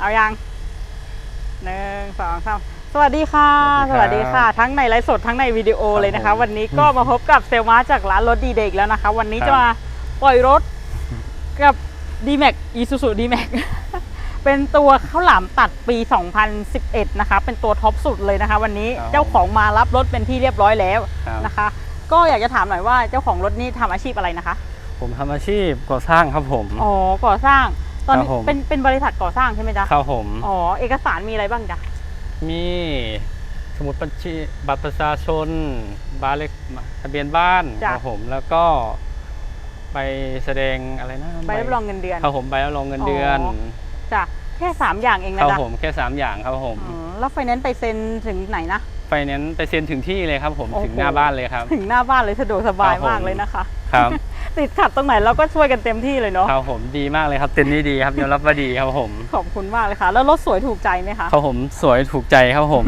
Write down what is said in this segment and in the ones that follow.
เอายังหนึ่งสองสามสวัสดีค่ะ สสวัวัสสดีดีครัค่ะบทั้งในไลฟ์สดทั้งในวิดีโอเลยนะคะผมวันนี้ก็มาพบกับเซลมาจากร้านรถดีเด็กแล้วนะคะ วันนี้ครับ จะมาปล่อยรถกับ d m a x Isuzu d m a x เป็นตัวข้าวหลามตัดปี 2011 นะคะ เป็นตัวท็อปสุดเลยนะคะ วันนี้ครับเจ้าของมารับรถเป็นที่เรียบร้อยแล้วครับ นะคะ ก็อยากจะถามหน่อยว่าเจ้าของรถนี่ทำอาชีพอะไรนะคะ ผมทำอาชีพก่อสร้างครับผม อ๋อก่อสร้าง ตอนนี้ครับผม เป็นเป็นบริษัทก่อสร้างใช่ไหมจ๊ะครับผม อ๋อเอกสารมีอะไรบ้างจ๊ะมีสมุดบัญชีบัตรประชาชนบ้านเลขทะเบียนบ้านจ้ะครับผมแล้วก็ไปแสดงอะไรนะใบรับรองเงินเดือน ครับผมใบรับรองเงินเดือนอ๋อ จ้ะแค่3อย่างเองคนะรับจ๊ะผมแค่3อย่างครับผมอืมแล้วไฟแนนซ์ไปเซ็นถึงไหนนะ ไฟแนนซ์ไปเซ็นถึงที่เลยครับผมโอ้โห ถึงหน้าบ้านเลยครับ ถึงหน้าบ้านเลยสะดวกสบายครับผม มากเลยนะคะ ครับ ติดขัดตรงไหนเราก็ช่วยกันเต็มที่เลยเนาะครับผมดีมากเลยครับเต็นท์นี้ดีครับยอมรับว่าดีครับผม ขอบคุณมากเลยค่ะ แล้วรถสวยถูกใจไหมคะครับผมสวยถูกใจครับผม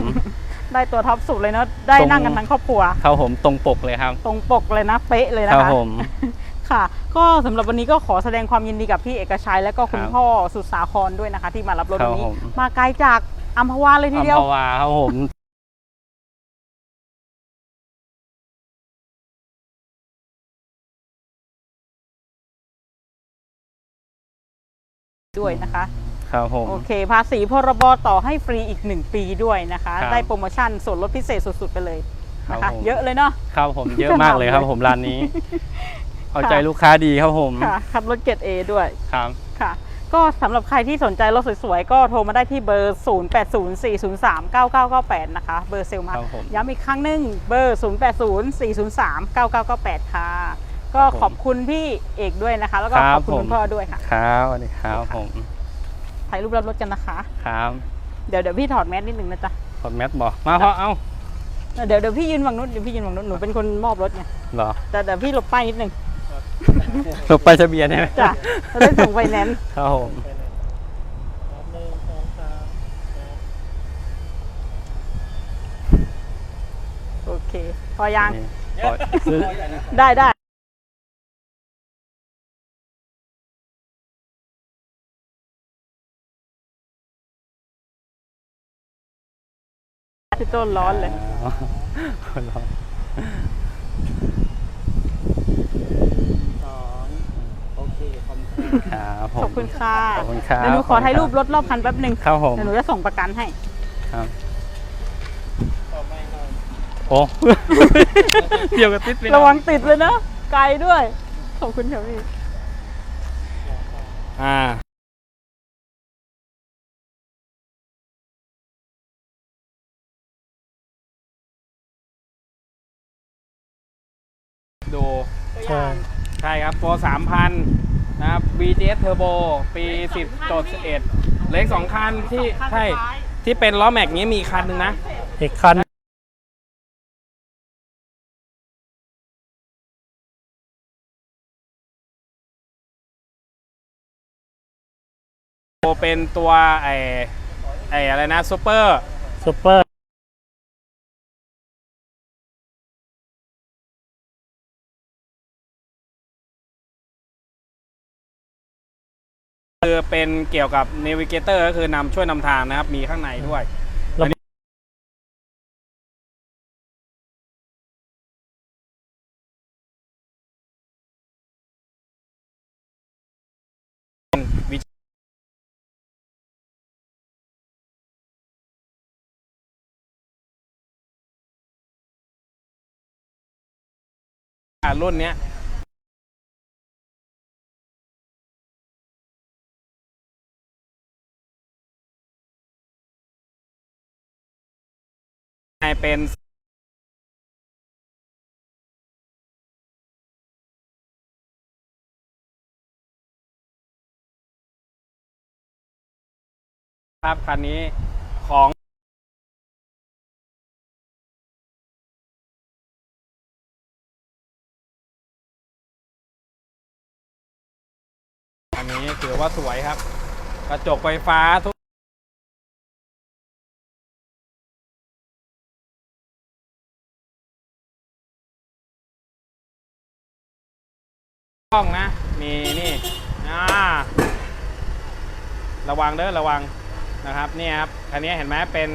ได้ตัวท็อปสุดเลยเนาะได้ตรงนั่งกันทั้งครอบครัวครับผมตรงปกเลยครับ ตรงปกเลยนะเป๊ะเลยนะคคะรับผมค่ะก็สำหรับวันนี้ก็ขอแสดงความยินดีกับพี่เอกชัย และก็คุณครับพ่อสุดสาครด้วยนะคะ ที่มารับรถครับวันนี้ผมมาไกลจากอัมพวาเลยทีอัมเดียวพวาครับผม ด้วยนะคะ ครับผม โอเค ภาษีพรบต่อให้ฟรีอีก 1 ปีด้วยนะคะ ครับ ได้โปรโมชั่นส่วนลดพิเศษสุดๆไปเลยนะครัคะบผมเยอะเลยเนาะ ครับผมเยอะมากเลยครับผมร้านนี้ เอาใจค่ะ ลูกค้าดีครับผมค่ะขับรถเกรดเอด้วยครับ ค่ะ ก็สำหรับใครที่สนใจรถสวยๆ ก็โทรมาได้ที่เบอร์ 0804039998 นะคะ เบอร์เซลมาครับผม ย้ำอีกครั้งหนึ่งเบอร์ 0804039998 ค่ะ ก็ครับผมขอบคุณพี่เอกด้วยนะคะ แล้วก็ครัขบอบคุณผมคุณพ่อด้วยค่ะ ครับสวัสดีครับผมถ่ายรูปรับรถกันนะคะ ครับ เดี๋ยวเดี๋ยวพี่ถอดแมสนิดนึงนะจ๊ะถอดแมสบอกมาเพราะเอ้าเดี๋ยวเดี๋ยวพี่ยืนฝั่งนู้นเดี๋ยวพี่ยืนฝั่งนู้นหนูเป็นคนมอบรถไงเหรอแต่เดี๋ยวพี่หลบป้ายนิดนึงหลบไปทะเบียนใช่ไหมจ้ะเราได้ส่งไฟแนนซ์ครับผมโอเค พอยังนี่ขอซื้อได้ได้ พี่ต้นร้อนเลย อ๋อร้อนสองโอเคขอบคุณครับครับผม ขอบคุณค่ะขอบคุณครับ เดี๋ยวหนูขอถ่ายรูปรถรอบคันแป๊บหนึ่งครับผมเดี๋ยวหนูจะส่งประกันให้ ครับ ต่อไปครับโอ้เกี่ยวกับติดไประวังติดเลยนะ ไกลด้วย ขอบคุณค่ะพี่ อ่า ดูใช่ใช่ครับตัว3,000นะครับ VGS Turbo ปี10จด11เหล็กสองคันที่ใช่ที่เป็นล้อแม็กนี้มีคันหนึ่งนะอีกคันเป็นตัวไอ้ไอ้อะไรนะซูเปอร์ซูเปอร์ คือเป็นเกี่ยวกับ n น v i เกเตอร์ก็คือนำช่วยนำทางนะครับ มีข้างในด้วยรุ่นเนี้ เป็นครับคันนี้ของอันนี้ถือว่าสวยครับ กระจกไฟฟ้าทุก กล้องนะ มีนี่อ่าระวังเด้อระวังนะครับนี่ครับคันนี้เห็นไหมเป็น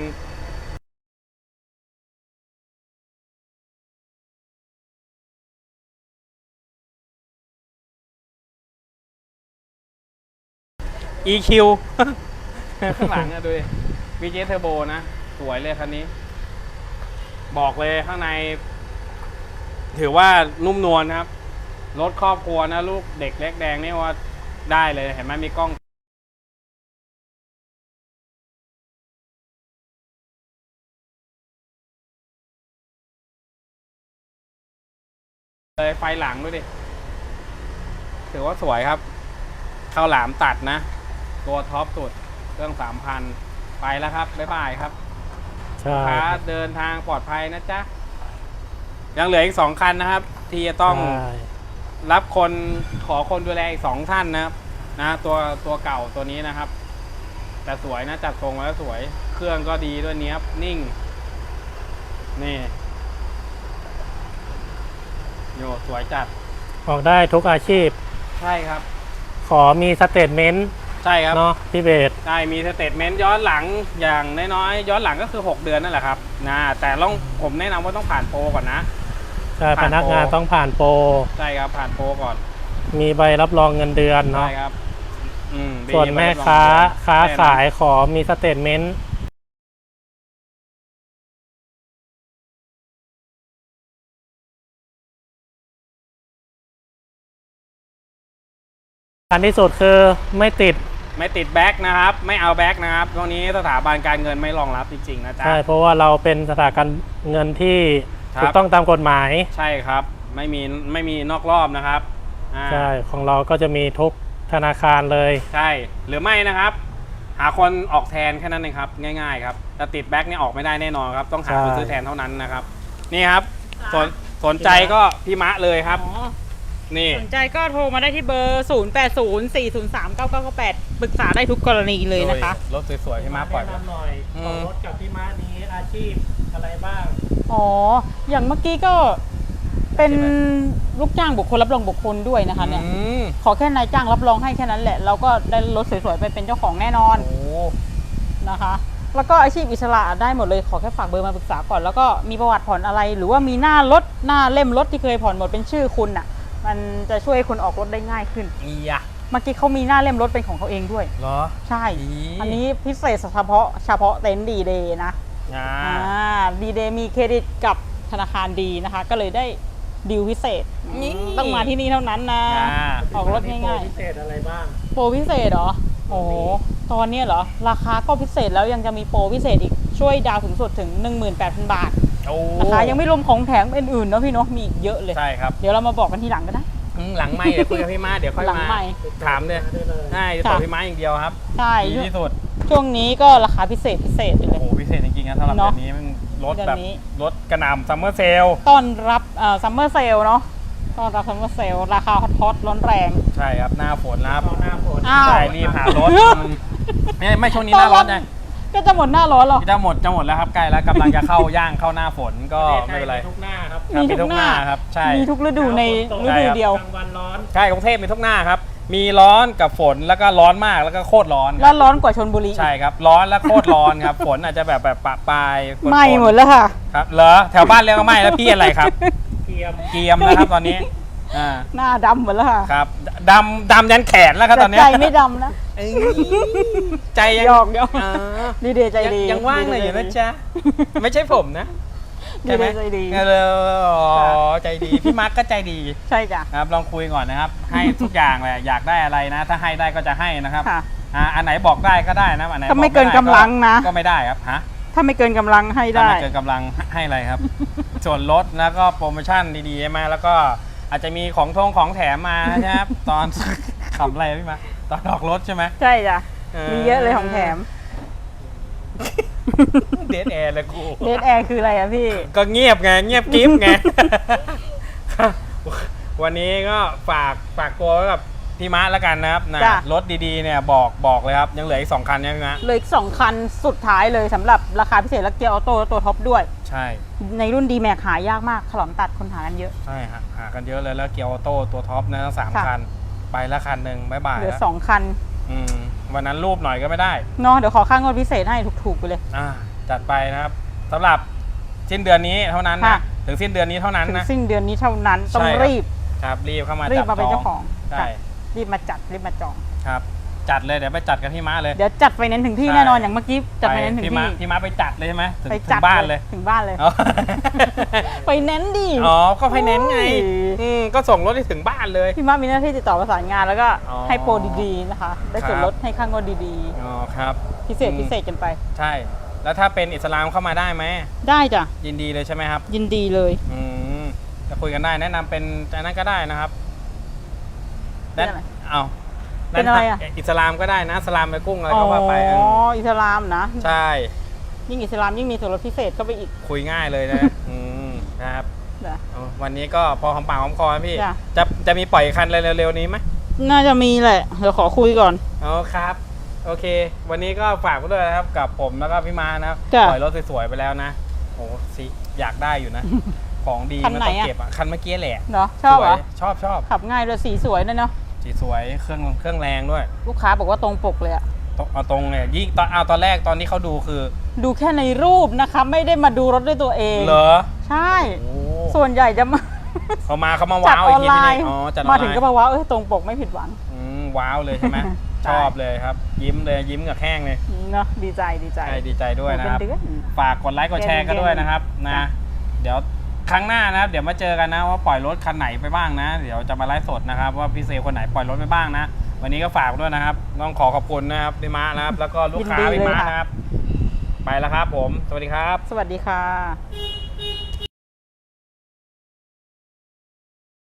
EQ ข้างหลังอะดูดิ VJ Turbo นะ สวยเลยคันนี้ บอกเลยข้างใน ถือว่านุ่มนวลนะครับ รถครอบครัวนะลูกเด็กเล็กแดงนี่ว่าได้เลยเห็นไหมมีกล้องเลยไฟหลังด้วยดิ ถือว่าสวยครับข้าวหลามตัดนะ ตัวท็อปสุด เครื่องสามพัน ไปแล้วครับ บ๊ายบายครับใช่ลูกค้าเดินทางปลอดภัยนะจ๊ะ ยังเหลืออีกสองคันนะครับ ที่จะต้องใช่ รับคนขอคนดูแลอีกสองท่านนะครับนะตัวตัวเก่าตัวนี้นะครับ แต่สวยนะจัดทรงมาแล้วสวยเครื่องก็ดีด้วยเนี้ยบนิ่ง นี่โยสวยจัดออกได้ทุกอาชีพ ใช่ครับ ขอมีสเตทเมนต์ใช่ครับเนาะพี่เบสได้มีสเตทเมนต์ย้อนหลังอย่างน้อยๆย้อนหลังก็คือ 6 เดือนนั่นแหละครับนะแต่ต้องผมแนะนำว่าต้องผ่านโปรก่อนนะ ใช่ผ่านพนักงานโปร ต้องผ่านโปร ใช่ครับผ่านโปรก่อนมีใบรับรองเงินเดือนใช่เนาะ ครับอืมดีส่วนแม่ค้าไปรับรองค้าแน่นอนขายขอมีสเตทเมนต์อันที่สุดคือไม่ติด ไม่ติดแบ็กนะครับ ไม่เอาแบ็กนะครับตรงนี้สถาบันการเงินไม่รองรับจริงๆนะจ๊ะ ใช่ เพราะว่าเราเป็นสถาบันเงินที่ครับ ถูกต้องตามกฎหมาย ใช่ครับ ไม่มีไม่มีนอกรอบนะครับอ่าใช่ ของเราก็จะมีทุกธนาคารเลย ใช่หรือไม่นะครับ หาคนออกแทนแค่นั้นเองครับ ง่ายๆครับแต่ติดแบ็กเนี่ยออกไม่ได้แน่นอนครับ ต้องหาคนใช่ ซื้อแทนเท่านั้นนะครับ นี่ครับสนสนใจก็พี่มะเลยครับ อ๋อนี่ สนใจก็โทรมาได้ที่เบอร์ 0 8 0 4 0 3 9 9 9 8 ปรึกษาได้ทุกกรณีเลยนะคะ รถสวยๆพี่มะปล่อยไปแนะนำหน่อยอืม ของรถกับพี่ม้านี้อาชีพ อะไรบ้าง อ๋อ อย่างเมื่อกี้ก็เป็นใช่ไหมลูกจ้างบุคคลรับรองบุคคลด้วยนะคะเนี่ย อืมขอแค่นายจ้างรับรองให้แค่นั้นแหละ เราก็ได้รถสวยๆไปเป็นเจ้าของแน่นอนโอ้นะคะ แล้วก็อาชีพอิสระได้หมดเลย ขอแค่ฝากเบอร์มาปรึกษาก่อน แล้วก็มีประวัติผ่อนอะไร หรือว่ามีหน้ารถหน้าเล่มรถที่เคยผ่อนหมดเป็นชื่อคุณอะ มันจะช่วยคุณออกรถได้ง่ายขึ้น อียะเมื่อกี้เขามีหน้าเล่มรถเป็นของเขาเองด้วย เหรอ ใช่ อี อันนี้พิเศษเฉพาะเฉพาะเต็นท์ดีเดย์นะ อ่าอ่าดีเดย์มีเครดิตกับธนาคารดีนะคะ ก็เลยได้ดีลพิเศษ นี่ต้องมาที่นี่เท่านั้นนะอ่า ออกรถง่ายพิเศษอะไรบ้าง ๆ โปรพิเศษเหรอ โอ้โหตอนเนี้ยเหรอ ราคาก็พิเศษแล้วยังจะมีโปรพิเศษอีกช่วยดาวถึงสุดถึง 18,000 บาทโอ้นะคะยังไม่รวมของแถมอื่นๆเนาะพี่เนาะมีอีกเยอะเลย ใช่ครับเดี๋ยวเรามาบอกกันทีหลังก็ได้อืมหลังไม่เดี๋ยวคุยกับพี่ม้าเดี๋ยวค่อยหลังมาใหม่ถามเลยได้เลย ใช่จะตอบพี่ม้าอย่างเดียวครับใช่ ดีที่สุดช่วงนี้ก็ราคาพิเศษพิเศษไปเลโอ้ย โหพิ เศษจริงๆนะสำหรับเนเดือะอนนี้มันรถเดือนแบบนี้รถกระหน่ำซัมเมอร์เซลต้อนรับซัมเมอร์เซลเนาะต้อนรับซัมเมอร์เซลราคาฮอตๆร้อนแรง ใช่ครับหน้าฝนนะครับเข้าหน้าฝนอ้าว ใช่รีบหารถอืมไม่ไม่ช่วงนี้หน้าร้อนนะก็จะหมดหน้าร้อนหรอกจะหมดจะหมดแล้วครับใกล้แล้วกำลังจะเข้าย่างเข้าหน้าฝนก็ไม่เป็นไรทุกหน้าครับครับมีทุกหน้าครับใช่มีทุกฤดูในฝนตกฤดูเดียวกลางวันร้อนใช่กรุงเทพมีทุกหน้าครับ มีร้อนกับฝนแล้วก็ร้อนมากแล้วก็โคตรร้อนคแล้รัวบร้อนกว่าชนบุรีใช่ครับ ร้อนและโคตรร้อนครับ ฝนอาจจะแบบแบบปะปลายฝนๆไหม่หมดแล้วค่ะ ครับเหรอแถวบ้านเรียกว่าไหม่แล้วพี่อะไรครับเทียมเกียมนะครับตอนนี้อ่าหน้าดำหมดแล้วค่ะครับดำดำยันแขนแล้วครับตแต่อนเนี้ใจยไม่ดำนะ เอ้ยใจยังหยอกหยอก อ่า ดีเดย์ใจดียังยังว่างเลยอยู่นะจ๊ะ ไม่ใช่ผมนะ ดีเดย์ใจดี เอออ๋อใจดี พี่มาร์กก็ใจดีใช่จ้ะครับ ลองคุยก่อนนะครับ ให้ทุกอย่างแหละอยากได้อะไรนะ ถ้าให้ได้ก็จะให้นะครับค่ะ อ่าอันไหนบอกได้ก็ได้นะอันไหนถ้าไม่บอกเกินด้กำลังนะ ก็ไม่ได้ครับฮะ ถ้าไม่เกินกำลังให้ถ้าได้ไม่เกินกำลังให้อะไรครับ ส่วนลดแล้วก็โปรโมชั่นดีๆมาแล้วก็อาจจะมีของทงของแถมมานะครับ ตอน ขำอะไรพี่มา ตอนออกรถใช่ไหมใช่จ้ะเออมีเยอะเลยของแถม เดทแอร์เลยกูเดทแอร์คืออะไรอะพี่ ก็เงียบไงเงียบกิ๊บไง วันนี้ก็ฝากฝากตัวไว้กับพี่มะแล้วกันนะครับนะจ้ะ รถดีๆเนี่ยบอกบอกเลยครับ ยังเหลืออีกสองคันยังนะเหลยสองคันสุดท้ายเลยสำหรับราคาพิเศษและเกียร์ออโต้และตัวท็อปด้วย ใช่ในรุ่นดีแม็กหายากมากขลอมตัดคนหากันเยอะ ใช่ฮะหากันเยอะเลยแล้วเกียร์ออโต้ตัวท็อปนะทั้งสามค่ะ คัน ไปละคันหนึ่งบ๊ายบายเหลือแล้วสองคัน อืม วันนั้นรูปหน่อยก็ไม่ได้ เนาะเดี๋ยวขอค่างวดพิเศษให้ถูกๆไปเลย อ่าจัดไปนะครับสำหรับสิ้นเดือนนี้เท่านั้นนะค่ะ ถึงสิ้นเดือนนี้เท่านั้นถึงนะ สิ้นเดือนนี้เท่านั้นต้องใช่ครับ รีบ ครับรีบเข้ามารีบจับมาเป็นจเจ้าของ ใช่ค่ะรีบมาจัดรีบมาจอง ครับ จัดเลยเดี๋ยวไปจัดกันที่ม้าเลย เดี๋ยวจัดไฟแนนซ์ถึงที่ใช่ แน่นอนอย่างเมื่อกี้จัดไฟแนนซ์ถึงพี่ที่ม้าพี่ม้าไปจัดเลยใช่ไหมถึงไปถึจัดงบ้านเลยถึงบ้านเลย อ๋อไฟแนนซ์ดิ อ๋อก็ไฟแนนซ์ไงโอ้ย อืมก็ส่งรถให้ถึงบ้านเลย พี่มามีหน้าที่ติดต่อประสานงานแล้วก็อ๋อให้โปรดีๆนะคะ ได้ส่วนครับ ลดให้ค่างวดดีอ๋อครับ ๆ พิเศษอืม พิเศษกันไป ใช่ แล้วถ้าเป็นอิสลามเข้ามาได้ไหมได้จ้ะ ยินดีเลยใช่ไหมครับ ยินดีเลย อืมจะคุยกันได้แนะนำเป็นอันนั้นก็ได้นะครับเป็นอะไรเอา เป็นอะไรอะอิสลามก็ได้นะสลามไปกุ้งอะไรก็ว่าไปอ๋ออิสลามนะ ใช่ ยิ่งอิสลามยิ่งมีส่วนลดพิเศษเข้าไปอีก คุยง่ายเลยนะอืมนะครับนะเอาวันนี้ก็พอหอมปากหอมคอนะพี่จ้ะจะจะมีปล่อยคันเร็วๆนี้ไหมน่าจะมีแหละ เดี๋ยวขอคุยก่อนอ๋อครับ โอเค วันนี้ก็ฝากไว้ด้วยนะครับกับผมแล้วก็พี่มานะครับจ้ะปล่อยรถสวยๆไปแล้วนะโอ้สิอยากได้อยู่นะ ของดีคันมันไหนต้องอะเก็บอะคันเมื่อกี้แหละเนาะชอบเหรอสวยชอบชอบขับง่ายด้วยสีสวยด้วยเนาะ สีสวยเครื่องเครื่องแรงด้วยลูกค้าบอกว่าตรงปกเลยอะตรงเอาตรงเลยยิ่งตอนเอาตอนแรกตอนที่เขาดูคือดูแค่ในรูปนะคะ ไม่ได้มาดูรถด้วยตัวเองเหรอใช่ โอ้ส่วนใหญ่จะมาเขามาเขามาจัดว้าวออีอกนทีไลที่น์นี่อ๋อจัดออนมาไลถึงน์ก็บอกว่าเออตรงปกไม่ผิดหวัง อืมว้าวเลยใช่ไหม ใช่ ชอบเลยครับ ยิ้มเลยยิ้มกับแข้งเลยเนาะดีใจดีใจใช่ดีใจด้วยนะครับ เป็นเดือน ฝากกดไลค์กดแชร์กันด้วยนะครับจ้ะนะ เดี๋ยว ครั้งหน้านะครับ เดี๋ยวมาเจอกันนะว่าปล่อยรถคันไหนไปบ้างนะ เดี๋ยวจะมาไลฟ์สดนะครับ ว่าพี่เซลคนไหนปล่อยรถไปบ้างนะ วันนี้ก็ฝากด้วยนะครับต้องขอขอบคุณนะครับพี่ม้านะครับ แล้วก็ลูกค้ายินดีพี่ม้าเลยค่ะ นะครับ ไปแล้วครับผม สวัสดีครับ สวัสดีค่ะ